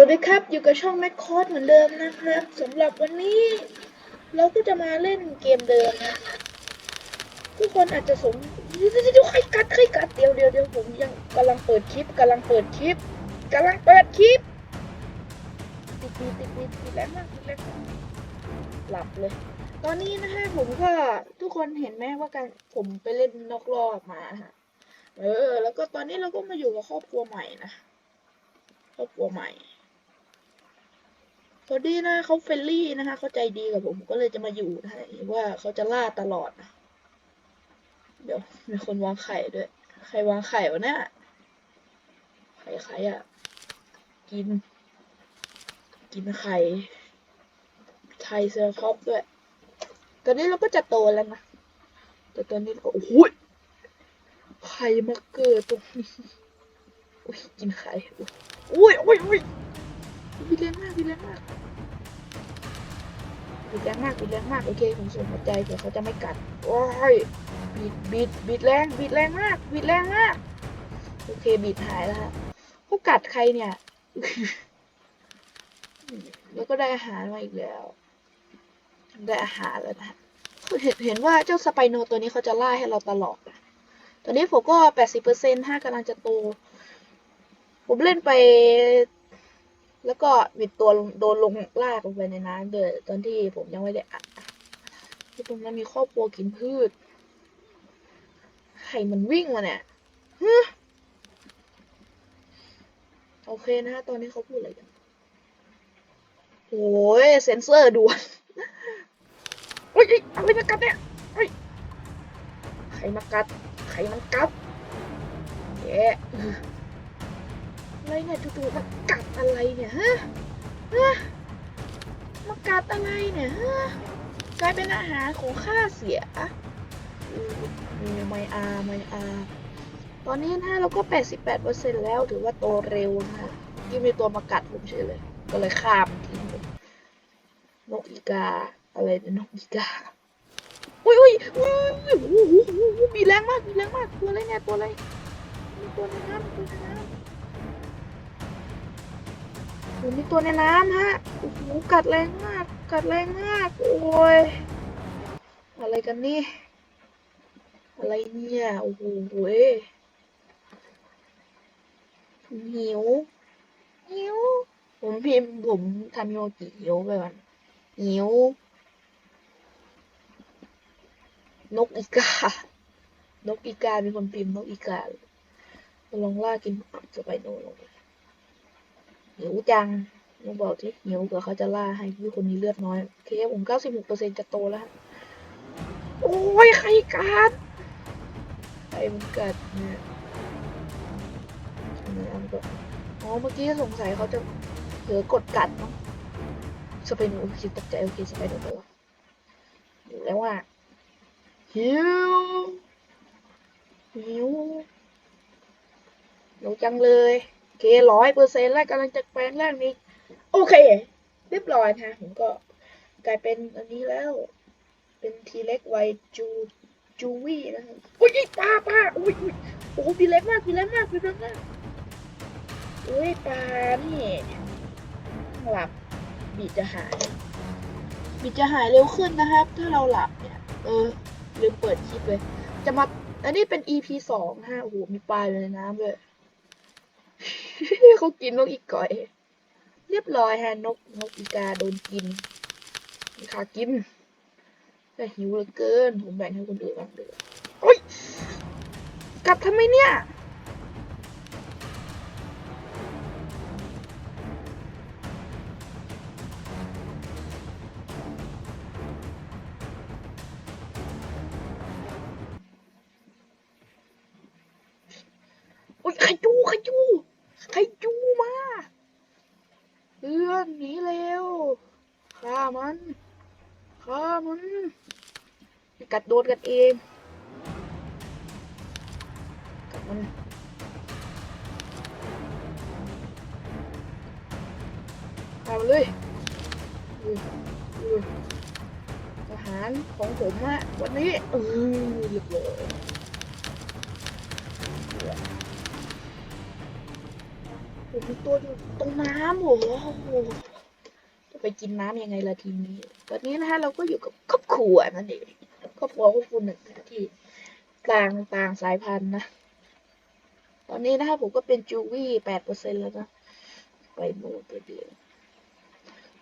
วัสดีครับ อยู่กับช่องแมคคอร์ดเหมือนเดิมนะครับสำหรับวันนี้ เราก็จะมาเล่นเกมเดิมนะทุกคนอาจจะสงเดี๋ยวเดี๋ยวเดี๋ยวใครกัดใครกัดเดี๋ยวเดี๋ยวเดี๋ยวผมยังกำลังเปิดคลิปกำลังเปิดคลิปกำลังเปิดคลิปติดติดติดติดติดแล้วมากติดแล้วมากหลับเลย ตอนนี้นะฮะผมก็ทุกคนเห็นไหมว่าการผมไปเล่นนอกรอบมาฮะเออ แล้วก็ตอนนี้เราก็มาอยู่กับครอบครัวใหม่นะครอบครัวใหม่ พอดีนะเขาเฟรนลี่นะคะเขาใจดีกับผมก็เลยจะมาอยู่นะว่าเขาจะล่าตลอดนะเดี๋ยวมีคนวางไข่ด้วย ใครวางไข่วะเนี่ยไข่ใครอะกิน กินไข่ไทยเซอร์คอปด้วย ตอนนี้เราก็จะโตแล้วนะ แต่ตอนนี้ก็โอ้โหยไข่มาเกิดตรงนี้อุ้ยกินไข่อุ้ยอุ้ยอุ้ย วิแรงมากวิแรงมากวิแรงมากวิแรงมากโอเคผมส่งหัวใจเผื่อเขาจะไม่กัดโอ้ยบีดบีดบีดแรงบีดแรงมากบีดแรงมากโอเคบีดหายแล้วเขากัดใครเนี่ย แล้วก็ได้อาหารมาอีกแล้ว ได้อาหารแล้วนะเห็นเห็นว่าเจ้าสไปโนตัวนี้เขาจะล่าให้เราตลอดนะตอนนี้ผมก็แปดสิบเปอร์เซ็นต์ถ้ากำลังจะโต ผมเล่นไป แล้วก็บิดตัวลงโดนลงลากลงไปในน้ำเลยตอนที่ผมยังไม่ได้อัดที่ตรงนั้นมีครอบครัวกินพืชใครมันวิ่งมาเนี่ยโอเคนะฮะตอนนี้เขาพูดอะไรกันโอ้ยเซนเซอร์ด่วนโอ้ยอ้ยอะไรมากัดเนี่ยเฮ้ยใครมากัดใครมันกัดแกะ อะไรเนี่ยจู่ๆมากัดอะไรเนี่ยฮะฮะมากัดอะไรเนี่ยฮะกลายเป็นอาหารของข้าเสียอืออือไมอาไมอาตอนนี้นะเราก็ 88%แล้วถือว่าโตเร็วนะยิ่งมีตัวมากัดผมเฉยเลย ก็เลยข้ามทิ้งไปนกอีกา อะไรเนี่ยนกอีกาอุ้ยอุ้ยอุ้ยอุ้ยโอ้โหโอ้โหโอ้โหมีแรงมากมีแรงมากตัวอะไรเนี่ยตัวอะไรตัวนน้ำตัวน้ำ โอ้มีตัวในน้ำฮะ โอ้โห กัดแรงมาก กัดแรงมาก โอ้ย อะไรกันนี่ อะไรเนี่ย โอ้โหเว้ยหิว หิว ผมพิมพ์ผมทำโยกิหิวไปก่อนหิว นกอีกา นกอีกา มีคนพิมพ์นกอีกาลองล่ากินจะไปโน่นลง หิวจังลองบอกที่หิวเผื่อเขาจะล่าให้พี่คนนี้เลือดน้อยโอเคผมเก้าสิบหกเปอร์เซ็นจะโตแล้ว โอ้ยใครกัดใครมันกัดเนี่ยน้ำก็อ๋อเมื่อกี้สงสัยเขาจะเผลอกดกัดเนาะสไปนโอเคตกใจโอเคสไปนไปวอยู่แล้วว่าหิวหิวหิวจังเลย เคร้อยเปอร์เซ็นต์แล้วกำลังจะแปลงร่างนี้ โอเค เรียบร้อยนะผมก็กลายเป็นอันนี้แล้ว เป็นทีเล็กไวจูจูวี่นะครับอุ้ยปลาปลาอุ้ยอุ้ยโอ้โหพีเล็กมากพีเล็กมากพีเล็กมากอุ้ยปลานี่หลับบีจะหายบีจะหายเร็วขึ้นนะครับ ถ้าเราหลับเนี่ย เออลืมเปิดคลิปเลย จะมาอันนี้เป็น EP สองฮะโอ้โหมีปลาอยู่ในน้ำเลย เขากินนกอีกก่อย เรียบร้อยฮะนกนกอีกาโดนกินมีขากินแต่หิวเหลือเกิน ผมแบ่งให้คนอื่นบ้างเลยโอ้ยกลับทำไมเนี่ยโอ้ยไข่จูข่จูไข่จูมาเพื่อนหนีเร็วฆ่ามันฆ่ามันไป กัดโดนกันเองกัดมันฆ่ามเลยอุ้ยอุ้ยอาหารของผมอะวันนี้เออเรียบร้อยผมมีตัวอยู่ตรงน้ำโอ้โหจะไปกินน้ำยังไงล่ะทีนี้ตอนนี้นะฮะเราก็อยู่กับครอบครัวนั่นเอง ครอบครัวครอบครัวหนึ่งที่ต่างต่างสายพันธุ์นะ ตอนนี้นะครับผมก็เป็นจูวี่แปดเปอร์เซ็นแล้วนะไปโมตัวเดียว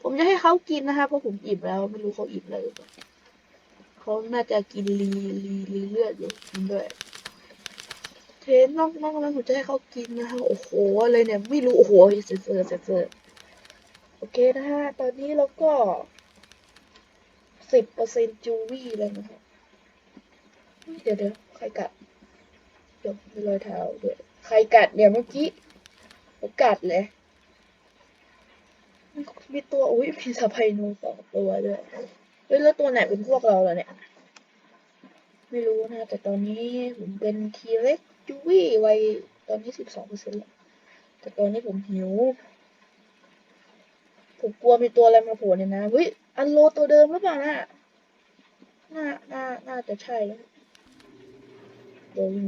ผมจะให้เขากินนะคะเพราะผมอิ่มแล้วไม่รู้เขาอิ่มแล้วหรือเปล่าเขาน่าจะกินรีรีรีเลือดอยู่กินด้วยเทนนอกนอกนั้นผมจะให้เขากินนะคะโอ้โหอะไรเนี่ยไม่รู้โอ้โหเซนเซอร์เซนเซอร์โอเคนะฮะตอนนี้เราก็สิบเปอร์เซ็นจูวี่เลยนะคะ เดี๋ยวเดี๋ยวใครกัดเดี๋ยวมีรอยเท้าด้วยใครกัดเนี่ยเมื่อกี้ผมกัดเลยมีตัวอุ้ยมีสะพายนูสองตัวด้วยเฮ้ยแล้วตัวไหนเป็นพวกเราล่ะเนี่ย ไม่รู้นะ แต่ตอนนี้ผมเป็นทีเล็กจูวี่วัยตอนนี้สิบสองเปอร์เซ็นต์แล้วแต่ตอนนี้ผมหิว ผมกลัวมีตัวอะไรมาโผล่เนี่ยนะเฮ้ยอันโลตัวเดิมหรือเปล่าน่ะน่าน่าน่าจะใช่แล้ว เดี๋ยววิ่ง